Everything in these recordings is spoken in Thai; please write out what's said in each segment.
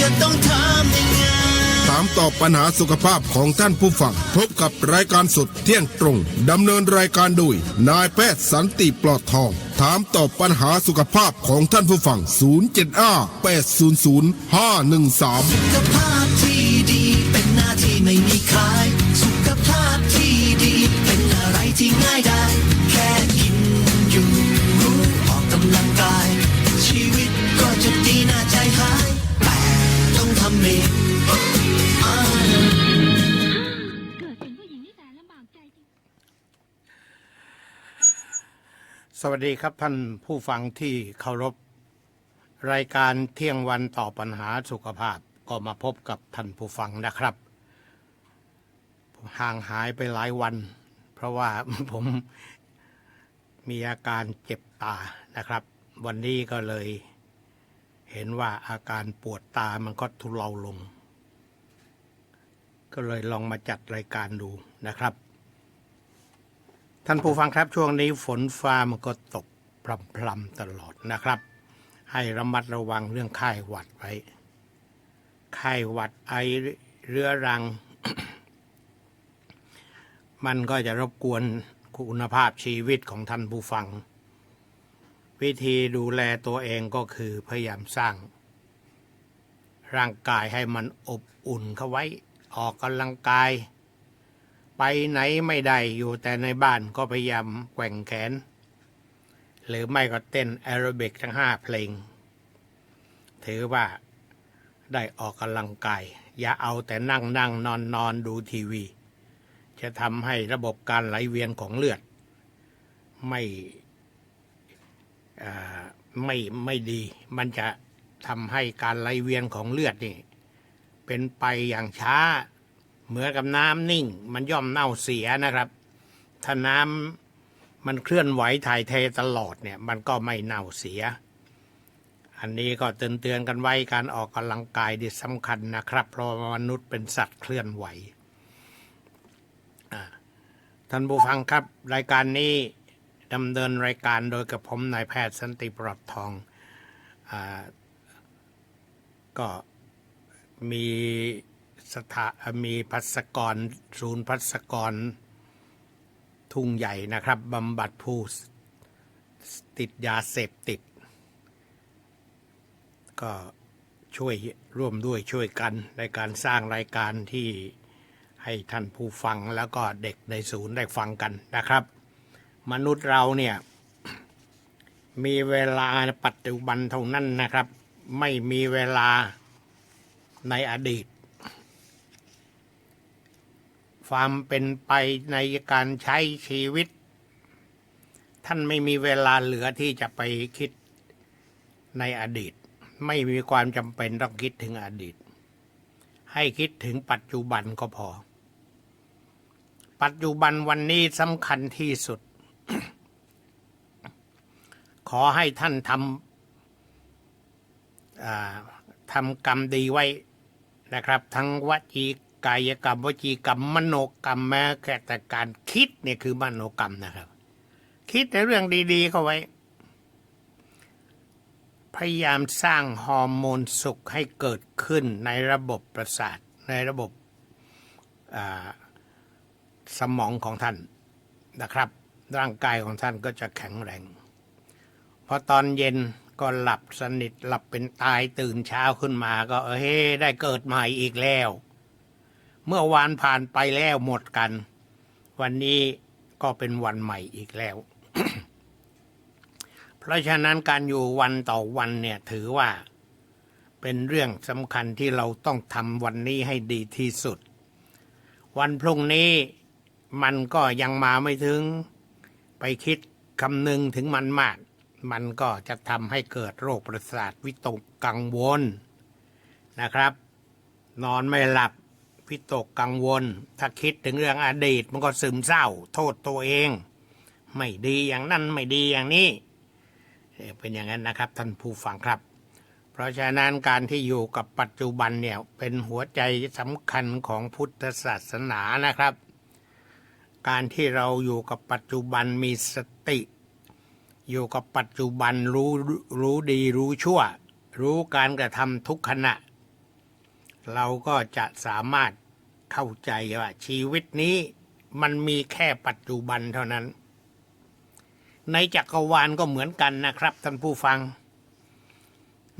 จะต้องทำยังไง ถามตอบปัญหาสุขภาพของท่านผู้ฟัง พบกับรายการสดเที่ยงตรง ดำเนินรายการโดย นายแพทย์สันติปลอดทอง ถามตอบปัญหาสุขภาพของท่านผู้ฟัง 0 7 5 8 0 0 5 1 3สุขภาพ สวัสดีครับท่านผู้ฟังที่เคารพ รายการเที่ยงวันต่อบปัญหาสุขภาพก็มาพบกับท่านผู้ฟังนะครับห่างหายไปหลายวัน เพราะว่าผมมีอาการเจ็บตานะครับ วันนี้ก็เลย เห็นว่าอาการปวดตามันก็ทุเลาลง ก็เลยลองมาจัดรายการดูนะครับ ท่านผู้ฟังครับช่วงนี้ฝนฟ้ามันก็ตกพรำๆตลอดนะครับ ให้ระมัดระวังเรื่องไข้หวัดไว้ไข้หวัดไอเรื้อรัง มันก็จะรบกวนคุณภาพชีวิตของท่านผู้ฟัง วิธีดูแลตัวเองก็คือพยายามสร้าง ร่างกายให้มันอบอุ่นเข้าไว้ ออกกำลังกาย ไปไหนไม่ได้อยู่แต่ในบ้านก็พยายามแกว่งแขน หรือไม่ก็เต้นแอโรบิกทั้งห้าเพลง ถือว่าได้ออกกำลังกาย อย่าเอาแต่นั่งนั่งนอนนอนดูทีวี จะทำให้ระบบการไหลเวียนของเลือด ไม่ไม่ไม่ดี มันจะทำให้การไหลเวียนของเลือดนี่ เป็นไปอย่างช้า เหมือนกับน้ำนิ่ง มันย่อมเน่าเสียนะครับ ถ้าน้ำมันเคลื่อนไหวถ่ายเทตลอดเนี่ย มันก็ไม่เน่าเสีย อันนี้ก็เตือนเตือนๆกันไว้การออกกำลังกายดีสำคัญนะครับ เพราะมนุษย์เป็นสัตว์เคลื่อนไหวท่านผู้ฟังครับ รายการนี้ดำเนินรายการโดยกับผมนายแพทย์สันติปลอดทองอก็มี สถามีพัสกร ศูนย์พัสกร ทุ่งใหญ่นะครับบำบัดผู้ติดยาเสพติด ก็ช่วยร่วมด้วยช่วยกันในการสร้างรายการที่ให้ท่านผู้ฟังแล้วก็เด็กในศูนย์ได้ฟังกันนะครับ มนุษย์เราเนี่ย มีเวลาปัจจุบันเท่านั้นนะครับ ไม่มีเวลาในอดีต ความเป็นไปในการใช้ชีวิต ท่านไม่มีเวลาเหลือที่จะไปคิดในอดีต ไม่มีความจำเป็นต้องคิดถึงอดีต ให้คิดถึงปัจจุบันก็พอ ปัจจุบันวันนี้สำคัญที่สุด ขอให้ท่านทำทำกรรมดีไว้นะครับ ทั้งวจี กายกรรมวจีกรรมมโนกรรมแม้แต่การคิดเนี่ยคือมโนกรรมนะครับ คิดแต่เรื่องดีๆเข้าไว้ พยายามสร้างฮอร์โมนสุขให้เกิดขึ้นในระบบประสาท ในระบบสมองของท่านนะครับ ร่างกายของท่านก็จะแข็งแรงพอตอนเย็นก็หลับสนิทหลับเป็นตายตื่นเช้าขึ้นมาก็เฮ้ได้เกิดใหม่อีกแล้ว เมื่อวานผ่านไปแล้วหมดกัน วันนี้ก็เป็นวันใหม่อีกแล้ว เพราะฉะนั้นการอยู่วันต่อวันเนี่ยถือว่า เป็นเรื่องสำคัญที่เราต้องทำวันนี้ให้ดีที่สุด วันพรุ่งนี้มันก็ยังมาไม่ถึง ไปคิดคำนึงถึงมันมาก มันก็จะทำให้เกิดโรคประสาทวิตกกังวลนะครับ นอนไม่หลับ วิตกกังวล ถ้าคิดถึงเรื่องอดีตมันก็ซึมเศร้า โทษตัวเอง ไม่ดีอย่างนั้นไม่ดีอย่างนี้เอ่อเป็นอย่างนั้นนะครับท่านผู้ฟังครับ เพราะฉะนั้นการที่อยู่กับปัจจุบันเนี่ยเป็นหัวใจสำคัญของพุทธศาสนานะครับ การที่เราอยู่กับปัจจุบันมีสติ อยู่กับปัจจุบันรู้รู้ดีรู้ชั่ว รู้การกระทำทุกขณะ เราก็จะสามารถเข้าใจว่าชีวิตนี้มันมีแค่ปัจจุบันเท่านั้น ในจักรวาลก็เหมือนกันนะครับท่านผู้ฟัง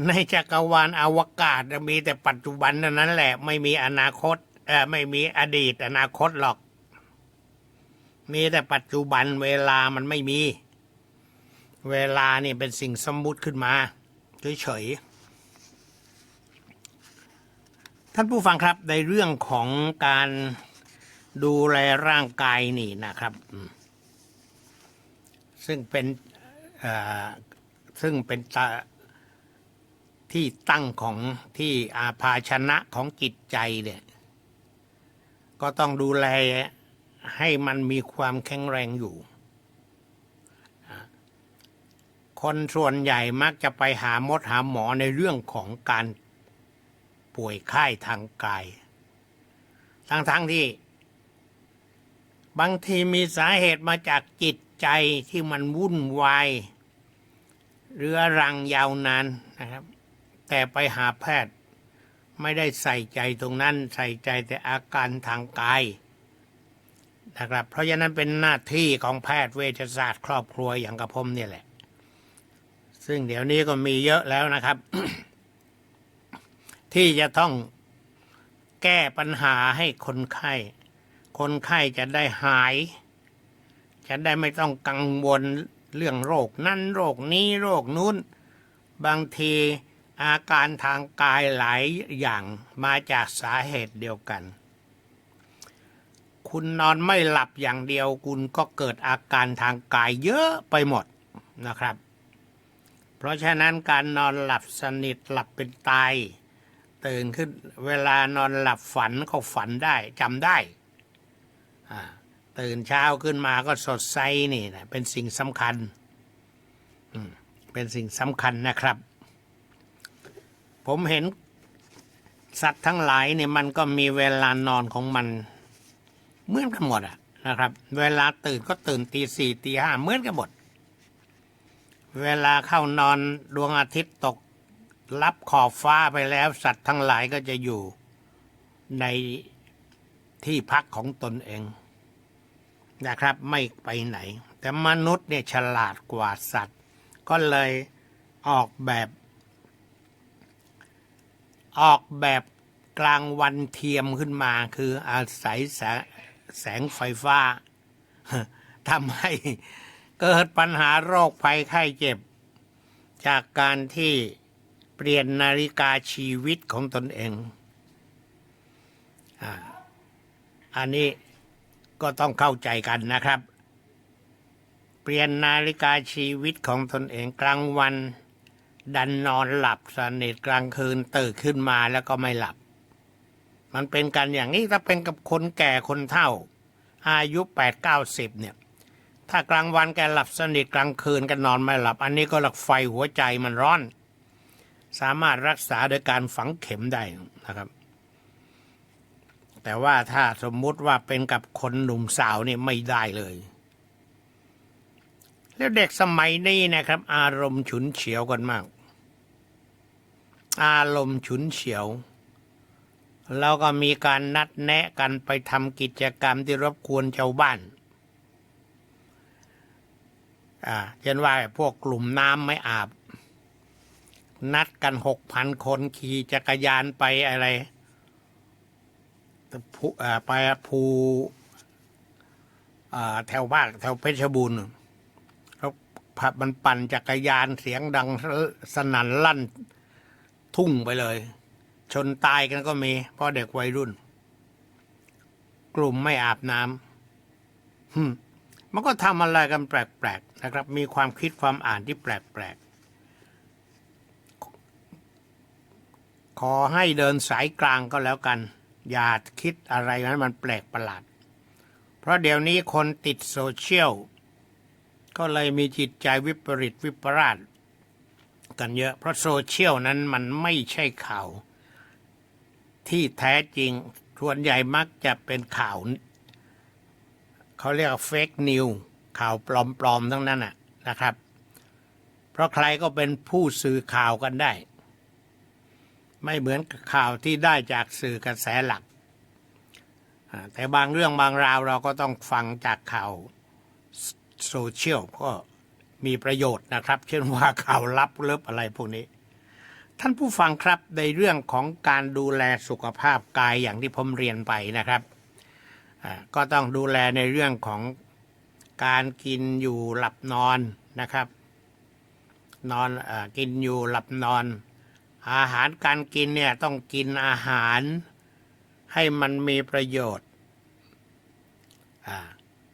ในจักรวาลอวกาศมีแต่ปัจจุบันเท่านั้นแหละ ไม่มีอนาคตเออไม่มีอดีตอนาคตหรอก มีแต่ปัจจุบันเวลามันไม่มี เวลานี่เป็นสิ่งสมมุติขึ้นมาเฉยๆ ท่านผู้ฟังครับในเรื่องของการดูแลร่างกายนี่นะครับ ซึ่งเป็นซึ่งเป็นตาที่ตั้งของที่อาภาชนะของจิตใจเนี่ยก็ต้องดูแลให้มันมีความแข็งแรงอยู่ คนส่วนใหญ่มักจะไปหามดหาหมอในเรื่องของการ ป่วยไข้ทางกาย ทั้งๆทที่ บางทีมีสาเหตุมาจากจิตใจที่มันวุ่นวายเรื้อรังยาวนานนะครับ แต่ไปหาแพทย์ไม่ได้ใส่ใจตรงนั้นใส่ใจแต่อาการทางกายนะครับ เพราะฉะนั้นเป็นหน้าที่ของแพทย์เวชศาสตร์ครอบครัวอย่างกระผมเนี่ยแหละ ซึ่งเดี๋ยวนี้ก็มีเยอะแล้วนะครับ ที่จะต้องแก้ปัญหาให้คนไข้ คนไข้จะได้หาย จะได้ไม่ต้องกังวลเรื่องโรคนั่นโรคนี้โรคนู้น บางทีอาการทางกายหลายอย่างมาจากสาเหตุเดียวกัน คุณนอนไม่หลับอย่างเดียวคุณก็เกิดอาการทางกายเยอะไปหมดนะครับ เพราะฉะนั้นการนอนหลับสนิทหลับเป็นตาย ตื่นขึ้น เวลานอนหลับฝันก็ฝันได้จำได้ตื่นเช้าขึ้นมาก็สดใสนี่นะเป็นสิ่งสำคัญเป็นสิ่งสำคัญนะครับ ผมเห็นสัตว์ทั้งหลายเนี่ยมันก็มีเวลานอนของมันเหมือนกันหมดอะนะครับ เวลาตื่นก็ตื่นตีสี่ตีห้าเหมือนกันหมด เวลาเข้านอนดวงอาทิตย์ตก รับขอบฟ้าไปแล้ว สัตว์ทั้งหลายก็จะอยู่ในที่พักของตนเองนะครับ ไม่ไปไหน แต่มนุษย์เนี่ยฉลาดกว่าสัตว์ ก็เลยออกแบบ ออกแบบกลางวันเทียมขึ้นมา คืออาศัยแสงแสงไฟฟ้าทำให้เกิดปัญหาโรคภัยไข้เจ็บ จากการที่ เปลี่ยนนาฬิกาชีวิตของตนเองอ่าอันนี้ก็ต้องเข้าใจกันนะครับ เปลี่ยนนาฬิกาชีวิตของตนเองกลางวัน ดันนอนหลับสนิทกลางคืนตื่นขึ้นมาแล้วก็ไม่หลับ มันเป็นกันอย่างนี้ถ้าเป็นกับคนแก่คนเฒ่า อายุแปดเก้าสิบเนี่ยถ้ากลางวันแกหลับสนิทกลางคืนก็นอนไม่หลับ อันนี้ก็หลักไฟหัวใจมันร้อน สามารถรักษาโดยการฝังเข็มได้นะครับ แต่ว่าถ้าสมมุติว่าเป็นกับคนหนุ่มสาวเนี่ยไม่ได้เลย แล้วเด็กสมัยนี้นะครับ อารมณ์ฉุนเฉียวกันมาก อารมณ์ฉุนเฉียวแล้วก็มีการนัดแนะกันไปทำกิจกรรมที่รบกวนชาวบ้าน อ่าเช่นว่าพวกกลุ่มน้ำไม่อาบ นัดกันหกพันคนขี่จักรยานไปอะไรภูอ่าไปภูอ่าแถวบ้านแถวเพชรบูรณ์แล้วผับมันปั่นจักรยานเสียงดังสนั่นลั่นทุ่งไปเลย ชนตายกันก็มี เพราะเด็กวัยรุ่น กลุ่มไม่อาบน้ำมันก็ทำอะไรกันแปลกๆนะครับ มีความคิดความอ่านที่แปลกๆ ขอให้เดินสายกลางก็แล้วกัน อย่าคิดอะไรนั้นมันแปลกประหลาด เพราะเดี๋ยวนี้คนติดโซเชียล ก็เลยมีจิตใจวิปริตวิปราชกันเยอะ เพราะโซเชียลนั้นมันไม่ใช่ข่าว ที่แท้จริงส่วนใหญ่มักจะเป็นข่าว เขาเรียกเฟกนิวข่าวปลอมๆทั้งนั้นน่ะนะครับ เพราะใครก็เป็นผู้สื่อข่าวกันได้ ไม่เหมือนข่าวที่ได้จากสื่อกระแสหลัก แต่บางเรื่องบางราวเราก็ต้องฟังจากข่าวโซเชียลก็มีประโยชน์นะครับ เช่นว่าข่าวลับเลิบอะไรพวกนี้ ท่านผู้ฟังครับในเรื่องของการดูแลสุขภาพกายอย่างที่ผมเรียนไปนะครับ ก็ต้องดูแลในเรื่องของการกินอยู่หลับนอนนะครับ นอนอกินอยู่หลับนอน อาหารการกินเนี่ยต้องกินอาหารให้มันมีประโยชน์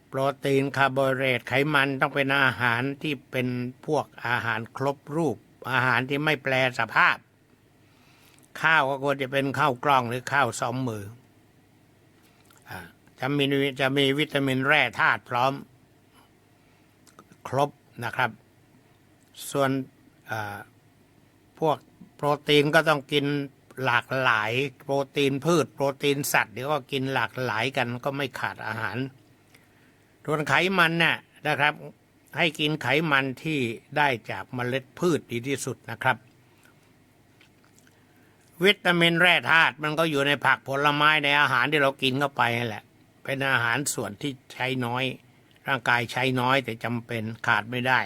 โปรตีนคาร์โบไฮเดรตไขมันต้องเป็นอาหารที่เป็นพวกอาหารครบรูป อาหารที่ไม่แปลสภาพ ข้าวก็ควรจะเป็นข้าวกล้องหรือข้าวซ้อมมืออจะมีจะมีวิตามินแร่ธาตุพร้อม ครบนะครับ ส่วนพวก โปรตีนก็ต้องกินหลากหลาย โปรตีนพืช โปรตีนสัตว์เดี๋ยวก็กินหลากหลายกันก็ไม่ขาดอาหารส่วนไขมันน่ะนะครับ ให้กินไขมันที่ได้จากเมล็ดพืชดีที่สุดนะครับ วิตามินแร่ธาตุมันก็อยู่ในผักผลไม้ในอาหารที่เรากินเข้าไปนั่นแหละ เป็นอาหารส่วนที่ใช้น้อย ร่างกายใช้น้อยแต่จำเป็นขาดไม่ได้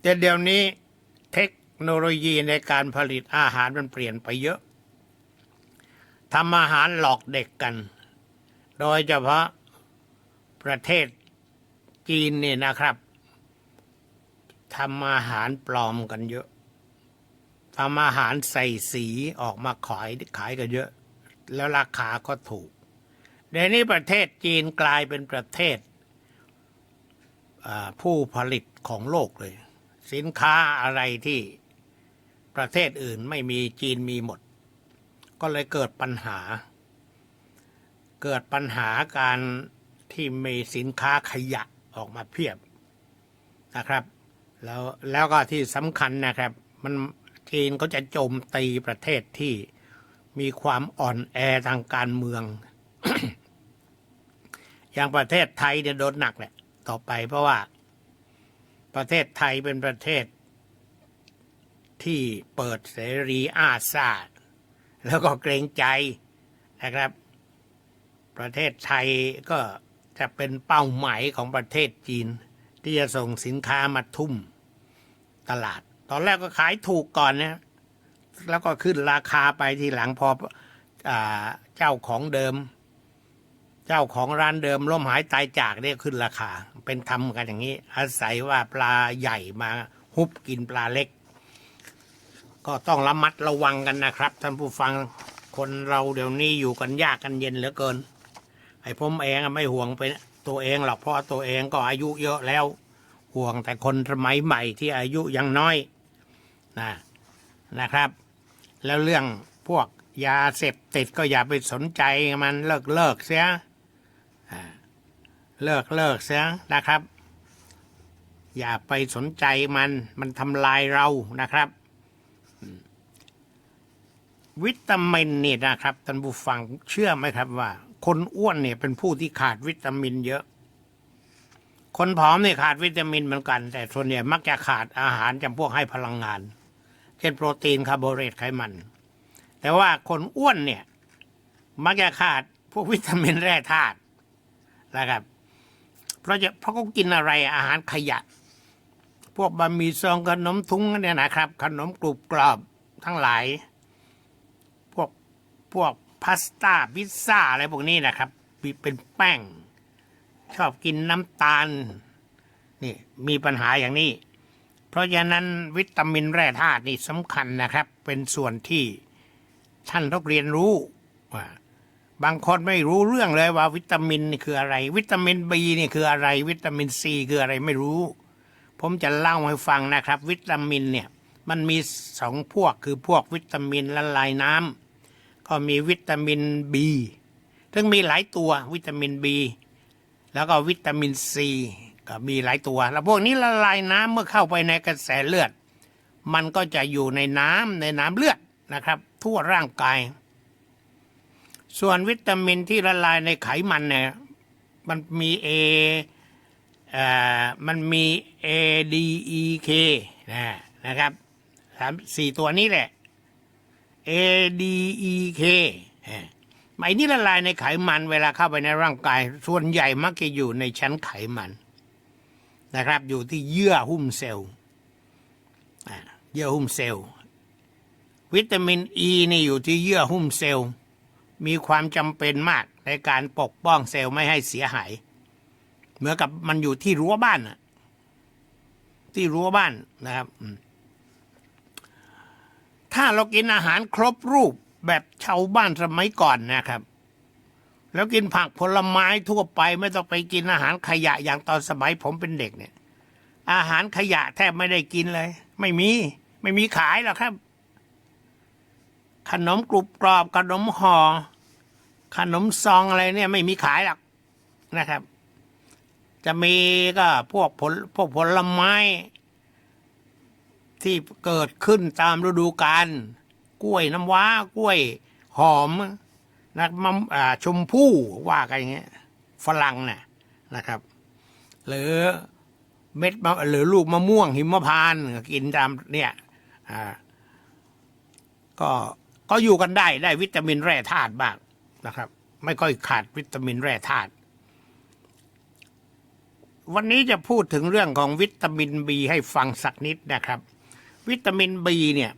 แต่เดี๋ยวนี้ เทคโนโลยีในการผลิตอาหารมันเปลี่ยนไปเยอะทำอาหารหลอกเด็กกัน โดยเฉพาะประเทศจีนเนี่ยนะครับทำอาหารปลอมกันเยอะทำอาหารใส่สีออกมาขายขายกันเยอะ แล้วราคาก็ถูกเดี๋ยวนี้ประเทศจีนกลายเป็นประเทศผู้ผลิตของโลกเลย สินค้าอะไรที่ประเทศอื่นไม่มีจีนมีหมด ก็เลยเกิดปัญหา เกิดปัญหาการที่มีสินค้าขยะออกมาเพียบนะครับ แล้วแล้วก็ที่สำคัญนะครับ มันจีนก็จะโจมตีประเทศที่มีความอ่อนแอทางการเมือง อย่างประเทศไทยเนี่ยโดนหนักแหละต่อไปเพราะว่า ประเทศไทยเป็นประเทศ ที่เปิดเสรีอาซาดแล้วก็เกรงใจนะครับ ประเทศไทยก็จะเป็นเป้าหมายของประเทศจีน ที่จะส่งสินค้ามาทุ่มตลาด ตอนแรกก็ขายถูกก่อนนะแล้วก็ขึ้นราคาไปทีหลังพออเจ้าของเดิม เจ้าของร้านเดิมล้มหายตายจากเนี่ยขึ้นราคา เป็นทำกันอย่างนี้ อาศัยว่าปลาใหญ่มาฮุบกินปลาเล็ก ก็ต้องระมัดระวังกันนะครับ ท่านผู้ฟังคนเราเดี๋ยวนี้อยู่กันยากกันเย็นเหลือเกิน ไอ้ผมเองไม่ห่วงเป็นตัวเองหรอกเพราะตัวเองก็อายุเยอะแล้ว ห่วงแต่คนสมัยใหม่ที่อายุยังน้อยนะนะครับ แล้วเรื่องพวกยาเสพติดก็อย่าไปสนใจมันเลิกเลิกเสีย เลิกเลิกเสียนะครับ อย่าไปสนใจมันมันทำลายเรานะครับ วิตามินเนี่ยนะครับท่านผู้ฟังเชื่อไหมครับว่า คนอ้วนเนี่ยเป็นผู้ที่ขาดวิตามินเยอะ คนผอมเนี่ยขาดวิตามินเหมือนกัน แต่ส่วนใหญ่มักจะขาดอาหารจำพวกให้พลังงาน เช่นโปรตีนคาร์โบไฮเดรตไขมัน แต่ว่าคนอ้วนเนี่ยมักจะขาดพวกวิตามินแร่ธาตุ นะครับ เพราะจะเพราะเขากินอะไรอาหารขยะ พวกบะหมี่ซองขนมทุงเนี่ยนะครับ ขนมกรุบกรอบทั้งหลาย พวกพวกพาสต้าพิซซ่าอะไรพวกนี้นะครับมีเป็นแป้ง ชอบกินน้ำตาลนี่มีปัญหาอย่างนี้ เพราะฉะนั้นวิตามินแร่ธาตุนี่สำคัญนะครับ เป็นส่วนที่ท่านต้องเรียนรู้ว่า บางคนไม่รู้เรื่องเลยว่าวิตามินนี่คืออะไร วิตามินบีนี่คืออะไร วิตามินซีคืออะไรไม่รู้ ผมจะเล่าให้ฟังนะครับ วิตามินเนี่ยมันมีสองพวกคือพวกวิตามินละลายน้ำก็มีวิตามินบีซึ่งมีหลายตัววิตามินบีแล้วก็วิตามินซีก็มีหลายตัว แล้วพวกนี้ละลายน้ำเมื่อเข้าไปในกระแสเลือด มันก็จะอยู่ในน้ำในน้ำเลือดนะครับ ทั่วร่างกาย ส่วนวิตามินที่ละลายในไขมันเนี่ย มันมีเอเอ่อมันมี A D E K นะนะครับสามสี่ตัวนี้แหละ A D E K เอ่อไอ้นี่ละลายในไขมันเวลาเข้าไปในร่างกาย ส่วนใหญ่มักจะอยู่ในชั้นไขมันนะครับ อยู่ที่เยื่อหุ้มเซลล์เยื่อหุ้มเซลล์วิตามินอ e ีนี่อยู่ที่เยื่อหุ้มเซลล์ มีความจำเป็นมากในการปกป้องเซลล์ไม่ให้เสียหาย เหมือนกับมันอยู่ที่รั้วบ้านน่ะที่รั้วบ้านนะครับ ถ้าเรากินอาหารครบรูปแบบชาวบ้านสมัยก่อนนะครับ แล้วกินผักผลไม้ทั่วไป ไม่ต้องไปกินอาหารขยะอย่างตอนสมัยผมเป็นเด็กเนี่ย อาหารขยะแทบไม่ได้กินเลย ไม่มี ไม่มีขายหรอกครับ ขนมกรุบกรอบขนมห่อขนมซองอะไรเนี่ยไม่มีขายหรอกนะครับ จะมีก็พวกผลพวกผลไม้ ที่เกิดขึ้นตามฤดูกาลกล้วยน้ำว้ากล้วยหอมนะมะอ่าชมพู่ว่ากันอย่างเงี้ยฝรั่งน่ะนะครับ หรือเม็ดมหรือลูกมะม่วงหิมพานต์ก็กินตามเนี่ยอ่าก็ ก็อยู่กันได้ได้วิตามินแร่ธาตุบ้างนะครับ ไม่ค่อยขาดวิตามินแร่ธาตุวันนี้จะพูดถึงเรื่องของวิตามินบีให้ฟังสักนิดนะครับ วิตามินบีเนี่ย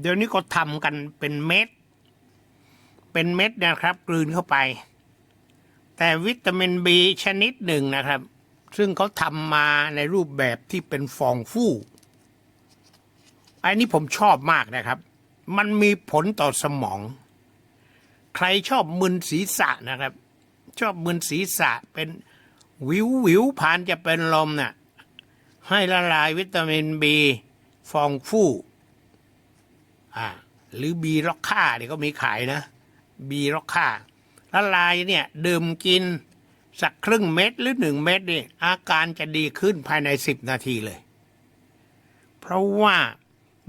เดี๋ยวนี้ก็ทำกันเป็นเม็ด เป็นเม็ดนะครับกลืนเข้าไป แต่วิตามินบีชนิดหนึ่งนะครับ ซึ่งเขาทำมาในรูปแบบที่เป็นฟองฟู่อันนี้ผมชอบมากนะครับ มันมีผลต่อสมอง ใครชอบมึนศีรษะนะครับ ชอบมึนศีรษะเป็นวิววิวผ่านจะเป็นลมน่ะให้ละลายวิตามินบีฟองฟู่อ่าหรือบีล็อกค่าเนี่ยก็มีขายนะบีล็อกค่าละลายเนี่ยดื่มกินสักครึ่งเม็ดหรือหนึ่งเม็ดนี่อาการจะดีขึ้นภายในสิบนาทีเลย เพราะว่า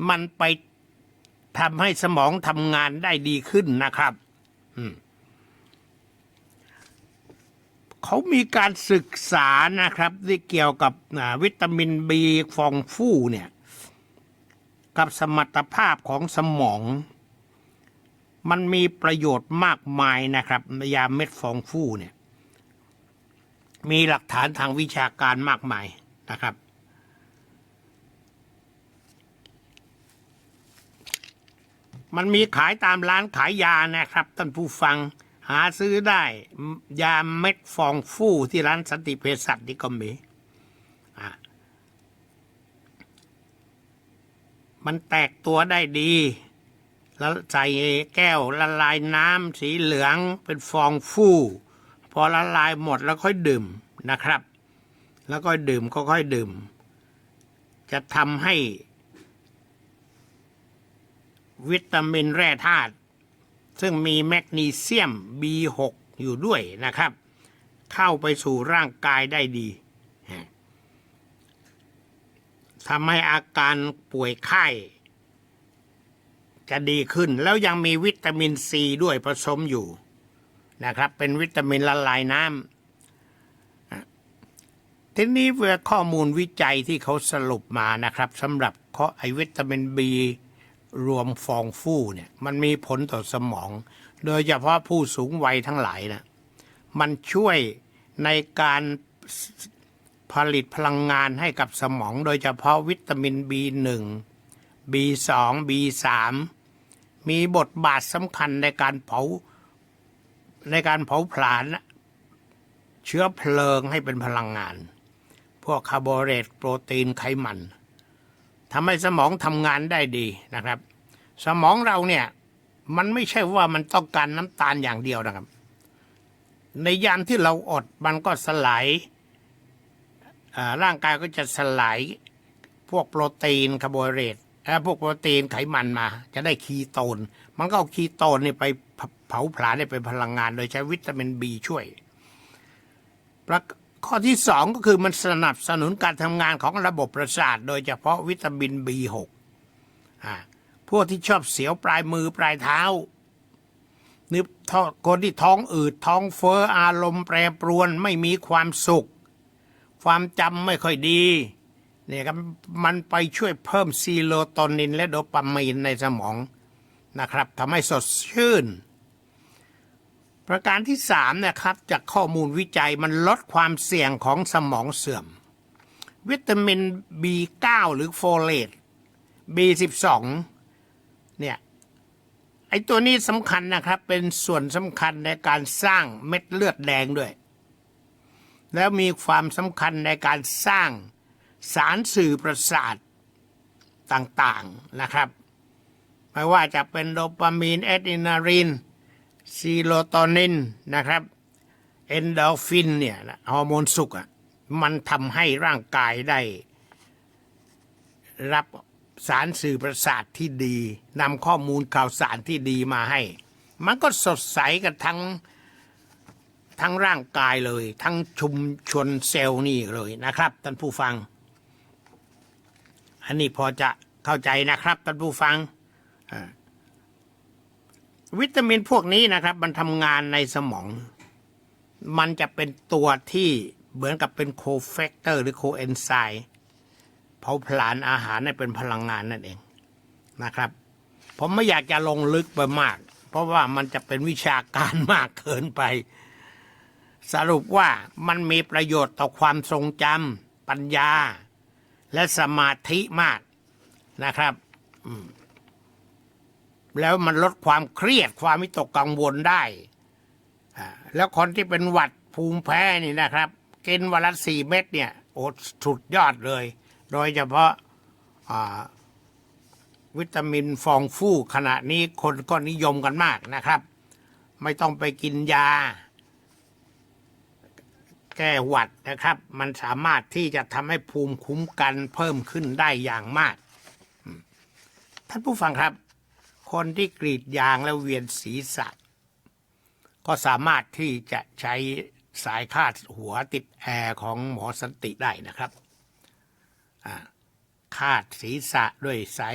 มันไป ทำให้สมองทำงานได้ดีขึ้นนะครับเขามีการศึกษานะครับ ที่เกี่ยวกับวิตามินบีฟองฟู่เนี่ย กับสมรรถภาพของสมอง มันมีประโยชน์มากมายนะครับยาเม็ดฟองฟู่เนี่ย มีหลักฐานทางวิชาการมากมายนะครับ มันมีขายตามร้านขายยานะครับท่านผู้ฟังหาซื้อได้ ยาเม็ดฟองฟู่ที่ร้านสันติเภสัชนี่ก็มีอะมันแตกตัวได้ดี แล้วใส่แก้วละลายน้ำสีเหลืองเป็นฟองฟู่ พอละลายหมดแล้วค่อยดื่มนะครับ แล้วก็ดื่มก็ค่อยดื่ม จะทำให้ วิตามินแร่ธาตุซึ่งมีแมกนีเซียม B6 อยู่ด้วยนะครับ เข้าไปสู่ร่างกายได้ดีทำให้อาการป่วยไข้จะดีขึ้นแล้วยังมีวิตามินซีด้วยผสมอยู่นะครับ เป็นวิตามินละลายน้ำทีนี้เวลาข้อมูลวิจัยที่เขาสรุปมานะครับสำหรับข้อไอวิตามินบี รวมฟองฟู่เนี่ยมันมีผลต่อสมอง โดยเฉพาะผู้สูงวัยทั้งหลายนะมันช่วยในการผลิตพลังงานให้กับสมอง โดยเฉพาะวิตามิน B1 B2 B3 มีบทบาทสำคัญในการเผาในการเผาผลาญเชื้อเพลิงให้เป็นพลังงาน พวกคาร์โบไฮเดรตโปรตีนไขมัน ทำให้สมองทำงานได้ดีนะครับ สมองเราเนี่ย มันไม่ใช่ว่ามันต้องการน้ำตาลอย่างเดียวนะครับ ในยามที่เราอดมันก็สลายร่างกายก็จะสลายพวกโปรตีนคาร์โบไฮเดรตเอ่อพวกโปรตีนไขมันมา จะได้คีโตน มันก็เอาคีโตนเนี่ยไปเผาผลาญได้เป็นพลังงาน โดยใช้วิตามินบีช่วยประ ข้อที่สองก็คือมันสนับสนุนการทำงานของระบบประสาท โดยเฉพาะวิตามิน B6 อ่าพวกที่ชอบเสียวปลายมือปลายเท้านึกคนที่ท้องอืดท้องเฟ้ออารมณ์แปรปรวนไม่มีความสุข ความจำไม่ค่อยดีเนี่ยครับมันไปช่วยเพิ่มซีโรโทนินและโดปามีนในสมองนะครับทำให้สดชื่น ประการที่สามนะครับจากข้อมูลวิจัยมันลดความเสี่ยงของสมองเสื่อม วิตามิน B9 หรือโฟเลต B12 เนี่ยไอตัวนี้สำคัญนะครับเป็นส่วนสำคัญในการสร้างเม็ดเลือดแดงด้วย แล้วมีความสำคัญในการสร้างสารสื่อประสาทต่างๆนะครับ ไม่ว่าจะเป็นโดปามีนเอดรีนาลิน ซีโรโทนินนะครับ เอนโดฟินเนี่ยฮอร์โมนสุขอะมันทำให้ร่างกายได้ รับสารสื่อประสาทที่ดีนำข้อมูลข่าวสารที่ดีมาให้ มันก็สดใสกันทั้งทั้งร่างกายเลย ทั้งชุมชนเซลล์นี่เลยนะครับท่านผู้ฟัง อันนี้พอจะเข้าใจนะครับท่านผู้ฟังอ่า วิตามินพวกนี้นะครับ มันทำงานในสมอง มันจะเป็นตัวที่เหมือนกับเป็นโคแฟกเตอร์หรือโคเอนไซม์เผาผลาญอาหารให้เป็นพลังงานนั่นเองนะครับ ผมไม่อยากจะลงลึกไปมาก เพราะว่ามันจะเป็นวิชาการมากเกินไป สรุปว่ามันมีประโยชน์ต่อความทรงจำปัญญา และสมาธิมากนะครับ อืม แล้วมันลดความเครียดความวิตกกังวลได้แล้วคนที่เป็นหวัดภูมิแพ้นี่นะครับ กินวันละสี่เม็ดเนี่ยโอ้สุดยอดเลย โดยเฉพาะวิตามินฟองฟู่ขณะนี้คนก็นิยมกันมากนะครับ ไม่ต้องไปกินยา แก้หวัดนะครับ มันสามารถที่จะทำให้ภูมิคุ้มกันเพิ่มขึ้นได้อย่างมาก ท่านผู้ฟังครับ คนที่กรีดยางแล้วเวียนศีรษะ ก็สามารถที่จะใช้สายคาดหัวติดแอร์ของหมอสันติได้นะครับคาดศีรษะด้วยสาย